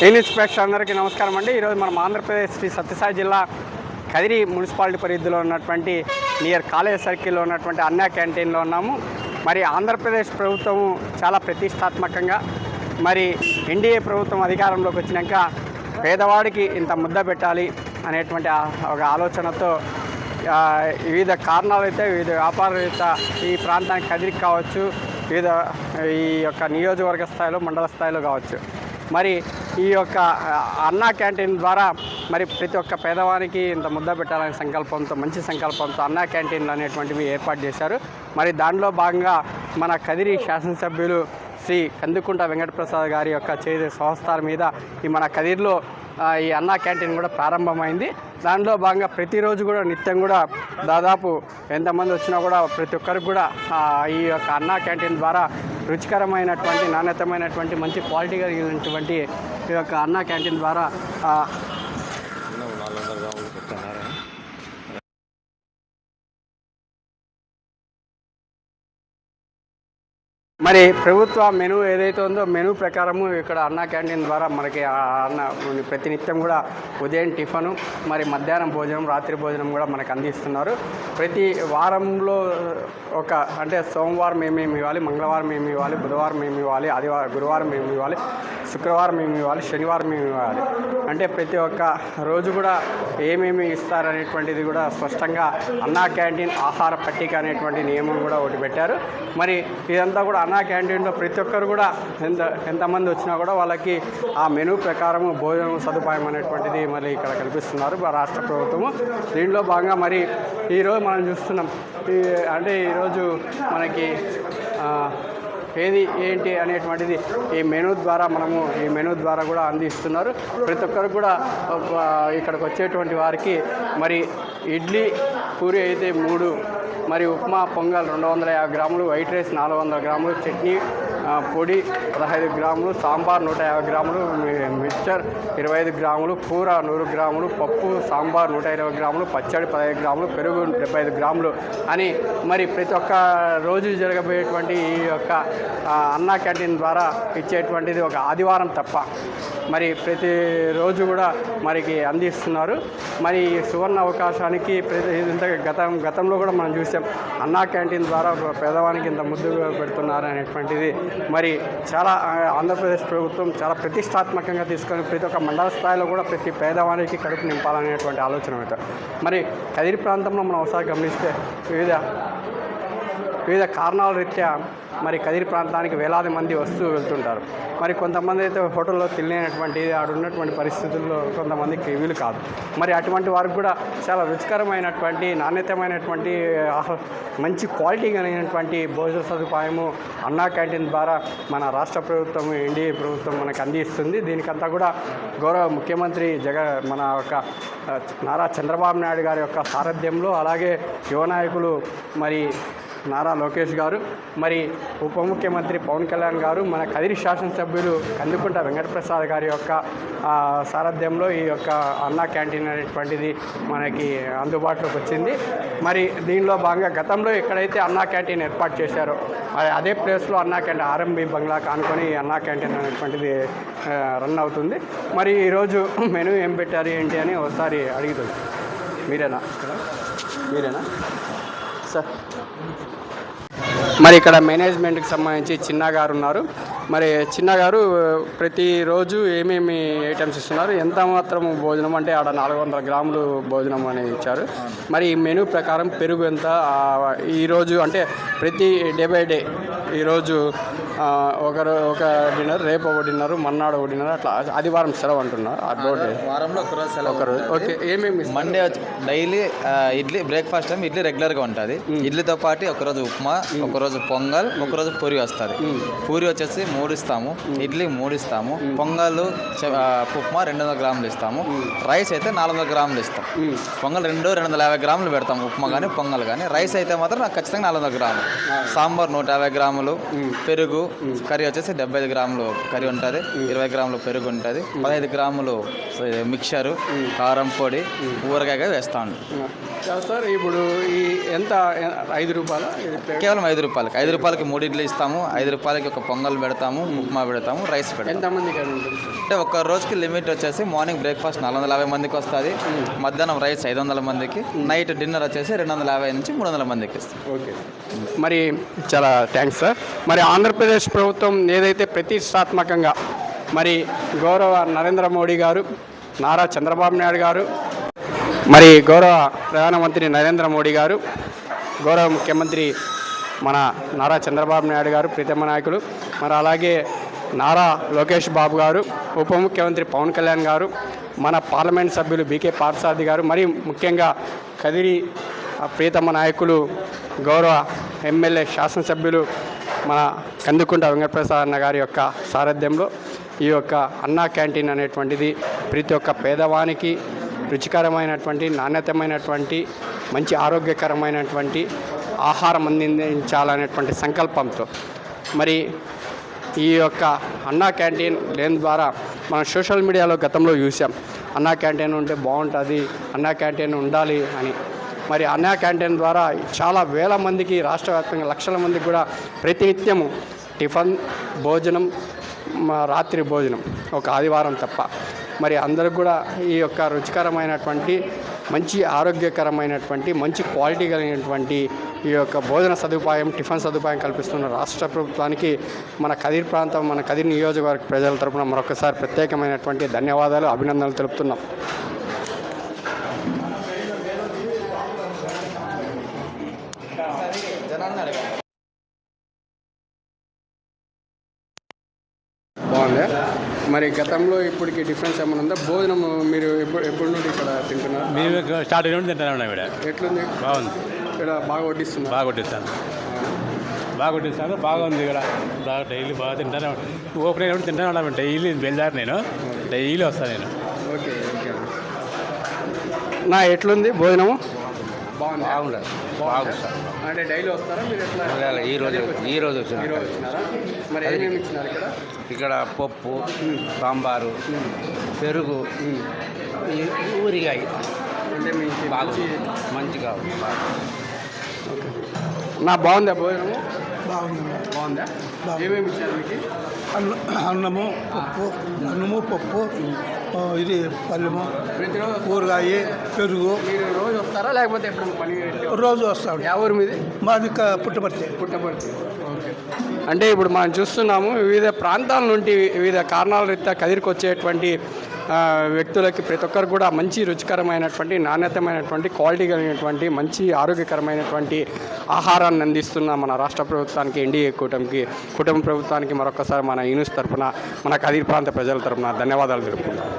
ఏ అందరికీ ప్రేక్షకులందరికీ నమస్కారం అండి. ఈరోజు మనం ఆంధ్రప్రదేశ్ శ్రీ సత్యసాయి జిల్లా కదిరి మున్సిపాలిటీ పరిధిలో ఉన్నటువంటి నియర్ కాలేజ్ సర్కిల్లో ఉన్నటువంటి అన్నా క్యాంటీన్లో ఉన్నాము. మరి ఆంధ్రప్రదేశ్ ప్రభుత్వం చాలా ప్రతిష్టాత్మకంగా మరి ఎన్డీఏ ప్రభుత్వం అధికారంలోకి వచ్చినాక పేదవాడికి ఇంత ముద్ద పెట్టాలి అనేటువంటి ఒక ఆలోచనతో వివిధ కారణాలు అయితే వివిధ వ్యాపారవేత్త ఈ ప్రాంతానికి కదిరికి కావచ్చు వివిధ ఈ యొక్క నియోజకవర్గ స్థాయిలో మండల స్థాయిలో కావచ్చు. మరి ఈ యొక్క అన్నా క్యాంటీన్ ద్వారా మరి ప్రతి ఒక్క పేదవానికి ఇంత ముద్ద పెట్టాలనే సంకల్పంతో మంచి సంకల్పంతో అన్నా క్యాంటీన్లు అనేటువంటివి ఏర్పాటు చేశారు. మరి దానిలో భాగంగా మన కదిరి శాసనసభ్యులు శ్రీ కందుకుంట వెంకటప్రసాద్ గారి యొక్క చేతి సంస్థల మీద ఈ మన కదిరిలో ఈ అన్నా క్యాంటీన్ కూడా ప్రారంభమైంది. దానిలో భాగంగా ప్రతిరోజు కూడా నిత్యం కూడా దాదాపు ఎంతమంది వచ్చినా కూడా ప్రతి ఒక్కరికి కూడా ఈ యొక్క అన్నా క్యాంటీన్ ద్వారా రుచికరమైనటువంటి నాణ్యతమైనటువంటి మంచి క్వాలిటీగా కలిగినటువంటి ఈ యొక్క అన్నా క్యాంటీన్ ద్వారా మరి ప్రభుత్వ మెనూ ఏదైతే ఉందో మెనూ ప్రకారము ఇక్కడ అన్నా క్యాంటీన్ ద్వారా మనకి అన్న ప్రతినిత్యం కూడా ఉదయం టిఫను మరి మధ్యాహ్నం భోజనం రాత్రి భోజనం కూడా మనకు అందిస్తున్నారు. ప్రతి వారంలో ఒక అంటే సోమవారం ఏమేమి ఇవ్వాలి మంగళవారం ఏమి ఇవ్వాలి బుధవారం ఏమి ఇవ్వాలి ఆదివారం గురువారం ఏమి ఇవ్వాలి శుక్రవారం ఏమి ఇవ్వాలి శనివారం ఏమి ఇవ్వాలి. అంటే ప్రతి ఒక్క రోజు కూడా ఏమేమి ఇస్తారనేటువంటిది కూడా స్పష్టంగా అన్నా క్యాంటీన్ ఆహార పట్టిక అనేటువంటి నియమం కూడా ఒకటి పెట్టారు. మరి ఇదంతా కూడా అన్నా క్యాంటీన్లో ప్రతి ఒక్కరు కూడా ఎంత ఎంతమంది వచ్చినా కూడా వాళ్ళకి ఆ మెనూ ప్రకారం భోజనం సదుపాయం అనేటువంటిది మరి ఇక్కడ కల్పిస్తున్నారు రాష్ట్ర ప్రభుత్వము. దీనిలో భాగంగా మరి ఈరోజు మనం చూస్తున్నాం ఈ అంటే ఈరోజు మనకి ఏది ఏంటి అనేటువంటిది ఈ మెనూ ద్వారా మనము ఈ మెనూ ద్వారా కూడా అందిస్తున్నారు. ప్రతి ఒక్కరు కూడా ఇక్కడికి వచ్చేటువంటి వారికి మరి ఇడ్లీ పూరి అయితే మూడు మరి ఉప్మా పొంగల్ రెండు వందల యాభై గ్రాములు వైట్ రైస్ నాలుగు వందల గ్రాములు చట్నీ పొడి పదహైదు గ్రాములు సాంబార్ నూట యాభై గ్రాములు మిక్చర్ ఇరవై ఐదు గ్రాములు కూర నూరు గ్రాములు పప్పు సాంబార్ నూట ఇరవై గ్రాములు పచ్చడి పదహైదు గ్రాములు పెరుగు డెబ్బై ఐదు గ్రాములు అని మరి ప్రతి ఒక్క రోజు జరగబోయేటువంటి ఈ యొక్క అన్నా క్యాంటీన్ ద్వారా ఇచ్చేటువంటిది ఒక ఆదివారం తప్ప మరి ప్రతి రోజు కూడా మరికి అందిస్తున్నారు. మరి ఈ సువర్ణ అవకాశానికి ప్రతి ఇంత గతం గతంలో కూడా మనం చూసాం అన్నా క్యాంటీన్ ద్వారా పేదవానికి ఇంత ముద్దు పెడుతున్నారు అనేటువంటిది మరి చాలా ఆంధ్రప్రదేశ్ ప్రభుత్వం చాలా ప్రతిష్టాత్మకంగా తీసుకొని ప్రతి ఒక్క మండల స్థాయిలో కూడా ప్రతి పేదవానికి కడుపు నింపాలనేటువంటి ఆలోచన అవుతారు మరి కదిరి ప్రాంతంలో మనం ఒకసారి గమనిస్తే వివిధ వివిధ కారణాల రీత్యా మరి కదిరి ప్రాంతానికి వేలాది మంది వస్తూ వెళ్తుంటారు. మరి కొంతమంది అయితే హోటల్లో తినలేనటువంటి ఆడ ఉన్నటువంటి పరిస్థితుల్లో కొంతమందికి వీలు కాదు. మరి అటువంటి వారికి కూడా చాలా రుచికరమైనటువంటి నాణ్యతమైనటువంటి మంచి క్వాలిటీ కలిగినటువంటి భోజన సదుపాయము అన్నా క్యాంటీన్ ద్వారా మన రాష్ట్ర ప్రభుత్వం ఎన్డీఏ ప్రభుత్వం మనకు అందిస్తుంది. దీనికంతా కూడా గౌరవ ముఖ్యమంత్రి జగ మన యొక్క నారా చంద్రబాబు నాయుడు గారి యొక్క సారథ్యంలో అలాగే యువ నాయకులు మరి నారా లోకేష్ గారు మరి ఉప ముఖ్యమంత్రి పవన్ కళ్యాణ్ గారు మన కదిరి శాసనసభ్యులు కందుకుంట వెంకటప్రసాద్ గారి యొక్క సారథ్యంలో ఈ యొక్క అన్నా క్యాంటీన్ అనేటువంటిది మనకి అందుబాటులోకి వచ్చింది. మరి దీనిలో భాగంగా గతంలో ఎక్కడైతే అన్నా క్యాంటీన్ ఏర్పాటు చేశారో మరి అదే ప్లేస్లో అన్నా క్యాంటీన్ ఆర్ఎంబి బంగ్లా కానుకొని ఈ అన్నా క్యాంటీన్ అనేటువంటిది రన్ అవుతుంది. మరి ఈరోజు మెనూ ఏం పెట్టారు ఏంటి అని ఒకసారి అడుగుతుంది మీరేనా? ఇక్కడ మీరేనా? సార్ మరి ఇక్కడ మేనేజ్మెంట్కి సంబంధించి చిన్న గారు ఉన్నారు. మరి చిన్న గారు ప్రతిరోజు ఏమేమి ఐటమ్స్ ఇస్తున్నారు? ఎంత మాత్రం భోజనం అంటే ఆడ నాలుగు వందల గ్రాములు భోజనం అనేది ఇచ్చారు. మరి ఈ మెనూ ప్రకారం పెరుగు ఎంత? ఈరోజు అంటే ప్రతి డే బై డే ఈరోజు ఆ, ఒక డిన్నర్ రేపు ఒక డిన్నర్ మన్నాడు ఒక డిన్నర్ అట్లా. ఆదివారం సెలవు అంటున్నారు ఆ రోజు వారంలో ఒక రోజు సెలవు ఒక రోజు ఓకే ఏమేమి? మండే వచ్చి daily idli breakfast time idli రెగ్యులర్గా ఉంటుంది. ఇడ్లీతో పాటు ఒకరోజు ఉప్మా ఒకరోజు పొంగల్ ఒకరోజు పూరి వస్తుంది. పూరి వచ్చేసి మూడు ఇస్తాము ఇడ్లీ మూడు ఇస్తాము పొంగల్ ఉప్మా రెండు వందల గ్రాములు ఇస్తాము. రైస్ అయితే నాలుగు వందల గ్రాములు ఇస్తాం. పొంగల్ రెండు రెండు వందల యాభై గ్రాములు పెడతాం ఉప్మా కానీ పొంగల్ కానీ రైస్ అయితే మాత్రం నాకు ఖచ్చితంగా నాలుగు వందల గ్రాములు సాంబార్ నూట యాభై గ్రాములు. పెరుగు కర్రీ వచ్చేసి డెబ్బై ఐదు గ్రాములు కర్రీ ఉంటుంది ఇరవై గ్రాములు పెరుగు ఉంటుంది పదహైదు గ్రాములు మిక్చరు కారం పొడి ఊరగాయ వేస్తాను సార్ ఇప్పుడు ఈ ఎంత ఐదు రూపాయల? కేవలం ఐదు రూపాయలకి ఐదు రూపాయలకి మూడు ఇడ్లీ ఇస్తాము ఐదు రూపాయలకి ఒక పొంగల్ పెడతాము ఉప్మా పెడతాము రైస్ పెడతాము? అంటే ఒక రోజుకి లిమిట్ వచ్చేసి మార్నింగ్ బ్రేక్ఫాస్ట్ నాలుగు వందల యాభై మందికి వస్తుంది మధ్యాహ్నం రైస్ ఐదు వందల మందికి నైట్ డిన్నర్ వచ్చేసి రెండు వందల యాభై నుంచి మూడు వందల మందికి ఇస్తాం ఓకే. మరి చాలా థ్యాంక్స్ సార్. మరి ఆంధ్రప్రదేశ్ ప్రభుత్వం ఏదైతే ప్రతిష్టాత్మకంగా మరి గౌరవ నరేంద్ర మోడీ గారు నారా చంద్రబాబు నాయుడు గారు మరి గౌరవ ప్రధానమంత్రి నరేంద్ర మోడీ గారు గౌరవ ముఖ్యమంత్రి మన నారా చంద్రబాబు నాయుడు గారు ప్రీతమ నాయకులు మరి అలాగే నారా లోకేష్ బాబు గారు ఉప ముఖ్యమంత్రి పవన్ కళ్యాణ్ గారు మన పార్లమెంట్ సభ్యులు బీకే పార్సారథి గారు మరి ముఖ్యంగా కదిరి ప్రీతమ నాయకులు గౌరవ ఎమ్మెల్యే శాసనసభ్యులు మన కందుకుంట వెంకటప్రసాద్ అన్న గారి యొక్క సారథ్యంలో ఈ యొక్క అన్నా క్యాంటీన్ అనేటువంటిది ప్రతి ఒక్క పేదవానికి రుచికరమైనటువంటి నాణ్యతమైనటువంటి మంచి ఆరోగ్యకరమైనటువంటి ఆహారం అందించాలనేటువంటి సంకల్పంతో. మరి ఈ యొక్క అన్నా క్యాంటీన్ లేని ద్వారా మనం సోషల్ మీడియాలో గతంలో చూసాం. అన్నా క్యాంటీన్ ఉంటే బాగుంటుంది అన్నా క్యాంటీన్ ఉండాలి అని. మరి అన్నా క్యాంటీన్ ద్వారా చాలా వేల మందికి రాష్ట్ర వ్యాప్తంగా లక్షల మందికి కూడా ప్రతినిత్యము టిఫిన్ భోజనం రాత్రి భోజనం ఒక ఆదివారం తప్ప. మరి అందరూ కూడా ఈ యొక్క రుచికరమైనటువంటి మంచి ఆరోగ్యకరమైనటువంటి మంచి క్వాలిటీ కలిగినటువంటి ఈ యొక్క భోజన సదుపాయం టిఫిన్ సదుపాయం కల్పిస్తున్న రాష్ట్ర ప్రభుత్వానికి మన కదిరి ప్రాంతం మన కదిరి నియోజకవర్గ ప్రజల తరపున మరొకసారి ప్రత్యేకమైనటువంటి ధన్యవాదాలు అభినందనలు తెలుపుతున్నాం బాగుంది మరి గతంలో ఇప్పటికి డిఫరెన్స్ ఏమైనా ఉందా? భోజనం మీరు ఎప్పుడు ఎప్పటి నుండి ఇక్కడ తింటున్నారు? మేము స్టార్ట్ అయిన తింటానే ఉన్నాం ఇక్కడ. ఎట్లుంది? బాగుంది. ఇక్కడ బాగా వడ్డిస్తున్నారు. బాగా కొట్టిస్తాను బాగా కొట్టిస్తాను బాగుంది ఇక్కడ. బాగా డైలీ బాగా తింటానే ఓపెన్ అయినప్పుడు తింటానే ఉన్నాను డైలీ బయలుదేరి నేను. డైలీ వస్తాను నేను. Okay okay. నా ఎట్లుంది భోజనము? బాగుంది? బాగుండదు బాగుంది సార్. అంటే డైలీ వస్తారా? మీరు ఎట్లా లేదు, ఈ రోజు ఈ రోజు వచ్చిన మరి ఏమేమి ఇచ్చినారు ఇక్కడ? ఇక్కడ పప్పు సాంబారు పెరుగు ఈ ఊరిగాయ. అంటే మీకు బాగుంది. మంచి- మంచిగా ఉంది. నా బాగుందా భోజనము? బాగుందా. ఏమేమి ఇచ్చారు మీకు? అన్న అన్నము పప్పు అన్నము పప్పు ఇది పల్లెము కూరగాయ పెరుగు. రోజు వస్తారా లేకపోతే రోజు వస్తాడు యా ఊరు మీది? మాది పుట్టపర్తి. పుట్టపర్తి. అంటే ఇప్పుడు మనం చూస్తున్నాము వివిధ ప్రాంతాల నుండి వివిధ కారణాల రీత్యా కదిరికి వచ్చేటువంటి ఆ, వ్యక్తులకి ప్రతి ఒక్కరు కూడా మంచి రుచికరమైనటువంటి నాణ్యతమైనటువంటి క్వాలిటీ కలిగినటువంటి మంచి ఆరోగ్యకరమైనటువంటి ఆహారాన్ని అందిస్తున్న మన రాష్ట్ర ప్రభుత్వానికి ఎన్డీఏ కూటమికి కుటుంబ ప్రభుత్వానికి మరొకసారి మన యూనిస్ తరఫున మన కదిరి ప్రాంత ప్రజల తరఫున ధన్యవాదాలు తెలుపుకుంటాం